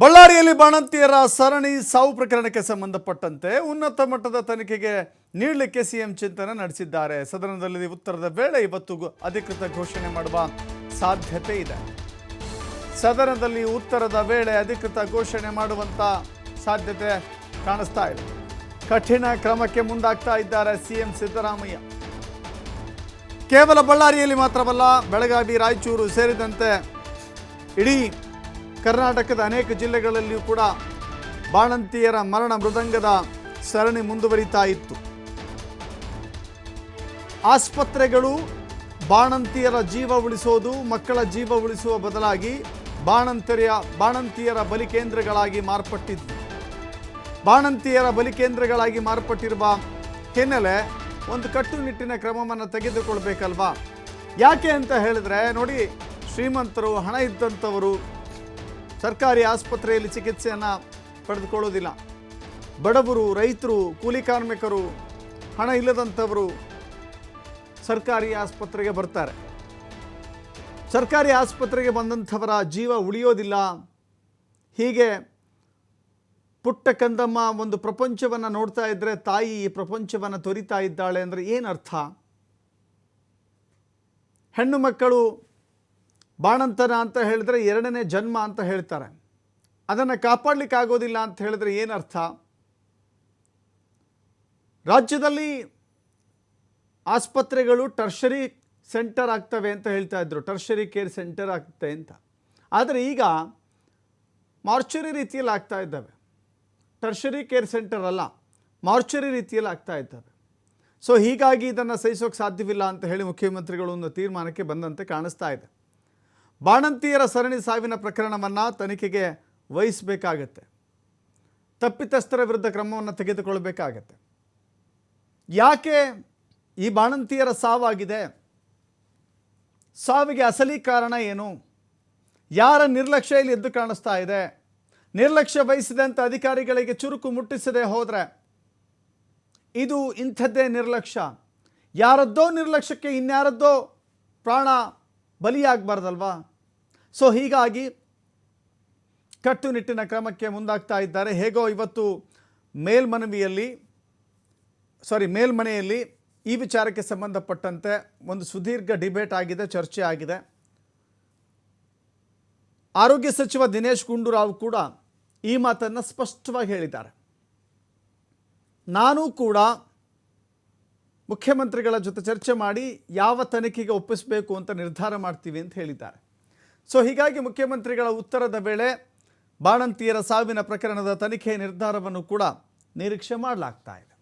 ಬಳ್ಳಾರಿಯಲ್ಲಿ ಬಾಣಂತಿಯರ ಸರಣಿ ಸಾವು ಪ್ರಕರಣಕ್ಕೆ ಸಂಬಂಧಪಟ್ಟಂತೆ ಉನ್ನತ ಮಟ್ಟದ ತನಿಖೆಗೆ ನೀಡಲಿಕ್ಕೆ ಸಿಎಂ ಚಿಂತನೆ ನಡೆಸಿದ್ದಾರೆ. ಸದನದಲ್ಲಿ ಉತ್ತರದ ವೇಳೆ ಇವತ್ತು ಅಧಿಕೃತ ಘೋಷಣೆ ಮಾಡುವ ಸಾಧ್ಯತೆ ಇದೆ. ಸದನದಲ್ಲಿ ಉತ್ತರದ ವೇಳೆ ಅಧಿಕೃತ ಘೋಷಣೆ ಮಾಡುವಂತ ಸಾಧ್ಯತೆ ಕಾಣಿಸ್ತಾ ಇದೆ. ಕಠಿಣ ಕ್ರಮಕ್ಕೆ ಮುಂದಾಗ್ತಾ ಇದ್ದಾರೆ ಸಿಎಂ ಸಿದ್ದರಾಮಯ್ಯ. ಕೇವಲ ಬಳ್ಳಾರಿಯಲ್ಲಿ ಮಾತ್ರವಲ್ಲ, ಬೆಳಗಾವಿ, ರಾಯಚೂರು ಸೇರಿದಂತೆ ಇಡೀ ಕರ್ನಾಟಕದ ಅನೇಕ ಜಿಲ್ಲೆಗಳಲ್ಲಿಯೂ ಕೂಡ ಬಾಣಂತಿಯರ ಮರಣ ಮೃದಂಗದ ಸರಣಿ ಮುಂದುವರಿತಾ ಇತ್ತು. ಆಸ್ಪತ್ರೆಗಳು ಬಾಣಂತಿಯರ ಜೀವ ಉಳಿಸೋದು, ಮಕ್ಕಳ ಜೀವ ಉಳಿಸುವ ಬದಲಾಗಿ ಬಾಣಂತಿಯ ಬಾಣಂತಿಯರ ಬಲಿ ಕೇಂದ್ರಗಳಾಗಿ ಮಾರ್ಪಟ್ಟಿದ್ವು. ಬಾಣಂತಿಯರ ಬಲಿ ಕೇಂದ್ರಗಳಾಗಿ ಮಾರ್ಪಟ್ಟಿರುವ ಹಿನ್ನೆಲೆ ಒಂದು ಕಟ್ಟುನಿಟ್ಟಿನ ಕ್ರಮವನ್ನು ತೆಗೆದುಕೊಳ್ಬೇಕಲ್ವಾ? ಯಾಕೆ ಅಂತ ಹೇಳಿದ್ರೆ ನೋಡಿ, ಶ್ರೀಮಂತರು ಹಣ ಇದ್ದಂಥವರು ಸರ್ಕಾರಿ ಆಸ್ಪತ್ರೆಯಲ್ಲಿ ಚಿಕಿತ್ಸೆಯನ್ನು ಪಡೆದುಕೊಳ್ಳೋದಿಲ್ಲ. ಬಡವರು, ರೈತರು, ಕೂಲಿ ಕಾರ್ಮಿಕರು, ಹಣ ಇಲ್ಲದಂಥವರು ಸರ್ಕಾರಿ ಆಸ್ಪತ್ರೆಗೆ ಬರ್ತಾರೆ. ಸರ್ಕಾರಿ ಆಸ್ಪತ್ರೆಗೆ ಬಂದಂಥವರ ಜೀವ ಉಳಿಯೋದಿಲ್ಲ. ಹೀಗೆ ಪುಟ್ಟ ಕಂದಮ್ಮ ಒಂದು ಪ್ರಪಂಚವನ್ನು ನೋಡ್ತಾ ಇದ್ದರೆ ತಾಯಿ ಈ ಪ್ರಪಂಚವನ್ನು ತೊರಿತಾ ಇದ್ದಾಳೆ ಅಂದರೆ ಏನರ್ಥ ಹೆಣ್ಣು ಮಕ್ಕಳು ಬಾಣಂತನ ಅಂತ ಹೇಳಿದ್ರೆ ಎರಡನೇ ಜನ್ಮ ಅಂತ ಹೇಳ್ತಾರೆ. ಅದನ್ನು ಕಾಪಾಡಲಿಕ್ಕಾಗೋದಿಲ್ಲ ಅಂತ ಹೇಳಿದ್ರೆ ಏನರ್ಥ ರಾಜ್ಯದಲ್ಲಿ ಆಸ್ಪತ್ರೆಗಳು ಟರ್ಷರಿ ಸೆಂಟರ್ ಆಗ್ತವೆ ಅಂತ ಹೇಳ್ತಾ ಇದ್ರು. ಟರ್ಷರಿ ಕೇರ್ ಸೆಂಟರ್ ಆಗ್ತದೆ ಅಂತ. ಆದರೆ ಈಗ ಮಾರ್ಚರಿ ರೀತಿಯಲ್ಲಿ ಆಗ್ತಾ ಇದ್ದಾವೆ. ಟರ್ಷರಿ ಕೇರ್ ಸೆಂಟರ್ ಅಲ್ಲ, ಮಾರ್ಚರಿ ರೀತಿಯಲ್ಲಿ ಆಗ್ತಾ ಇದ್ದಾವೆ. ಸೊ ಹೀಗಾಗಿ ಇದನ್ನು ಸಹಿಸೋಕೆ ಸಾಧ್ಯವಿಲ್ಲ ಅಂತ ಹೇಳಿ ಮುಖ್ಯಮಂತ್ರಿಗಳು ಒಂದು ತೀರ್ಮಾನಕ್ಕೆ ಬಂದಂತೆ ಕಾಣಿಸ್ತಾ ಇದೆ. ಬಾಣಂತಿಯರ ಸರಣಿ ಸಾವಿನ ಪ್ರಕರಣವನ್ನು ತನಿಖೆಗೆ ವಹಿಸಬೇಕಾಗತ್ತೆ. ತಪ್ಪಿತಸ್ಥರ ವಿರುದ್ಧ ಕ್ರಮವನ್ನು ತೆಗೆದುಕೊಳ್ಬೇಕಾಗತ್ತೆ. ಯಾಕೆ ಈ ಬಾಣಂತಿಯರ ಸಾವಾಗಿದೆ? ಸಾವಿಗೆ ಅಸಲಿ ಕಾರಣ ಏನು? ಯಾರ ನಿರ್ಲಕ್ಷ್ಯ ಇಲ್ಲಿ ಎದ್ದು ಕಾಣಿಸ್ತಾ ಇದೆ? ನಿರ್ಲಕ್ಷ್ಯ ವಹಿಸಿದಂಥ ಅಧಿಕಾರಿಗಳಿಗೆ ಚುರುಕು ಮುಟ್ಟಿಸದೆ ಹೋದರೆ ಇದು ಇಂಥದ್ದೇ ನಿರ್ಲಕ್ಷ್ಯ. ಯಾರದ್ದೋ ನಿರ್ಲಕ್ಷ್ಯಕ್ಕೆ ಇನ್ಯಾರದ್ದೋ ಪ್ರಾಣ ಬಲಿಯಾಗಬಾರ್ದಲ್ವಾ? ಸೊ ಹೀಗಾಗಿ ಕಟ್ಟುನಿಟ್ಟಿನ ಕ್ರಮಕ್ಕೆ ಮುಂದಾಗ್ತಾ ಇದ್ದಾರೆ. ಹೇಗೋ ಇವತ್ತು ಮೇಲ್ಮನವಿಯಲ್ಲಿ ಸಾರಿ ಮೇಲ್ಮನೆಯಲ್ಲಿ ಈ ವಿಚಾರಕ್ಕೆ ಸಂಬಂಧಪಟ್ಟಂತೆ ಒಂದು ಸುದೀರ್ಘ ಡಿಬೇಟ್ ಆಗಿದೆ, ಚರ್ಚೆ ಆಗಿದೆ. ಆರೋಗ್ಯ ಸಚಿವ ದಿನೇಶ್ ಗುಂಡೂರಾವ್ ಕೂಡ ಈ ಮಾತನ್ನು ಸ್ಪಷ್ಟವಾಗಿ ಹೇಳಿದ್ದಾರೆ. ನಾನು ಕೂಡ ಮುಖ್ಯಮಂತ್ರಿಗಳ ಜೊತೆ ಚರ್ಚೆ ಮಾಡಿ ಯಾವ ತನಿಖೆಗೆ ಒಪ್ಪಿಸಬೇಕು ಅಂತ ನಿರ್ಧಾರ ಮಾಡ್ತೀವಿ ಅಂತ ಹೇಳಿದ್ದಾರೆ. ಸೊ ಹೀಗಾಗಿ ಮುಖ್ಯಮಂತ್ರಿಗಳ ಉತ್ತರದ ವೇಳೆ ಬಾಣಂತಿಯರ ಸಾವಿನ ಪ್ರಕರಣದ ತನಿಖೆ ನಿರ್ಧಾರವನ್ನು ಕೂಡ ನಿರೀಕ್ಷೆ ಮಾಡಲಾಗ್ತಾ ಇದೆ.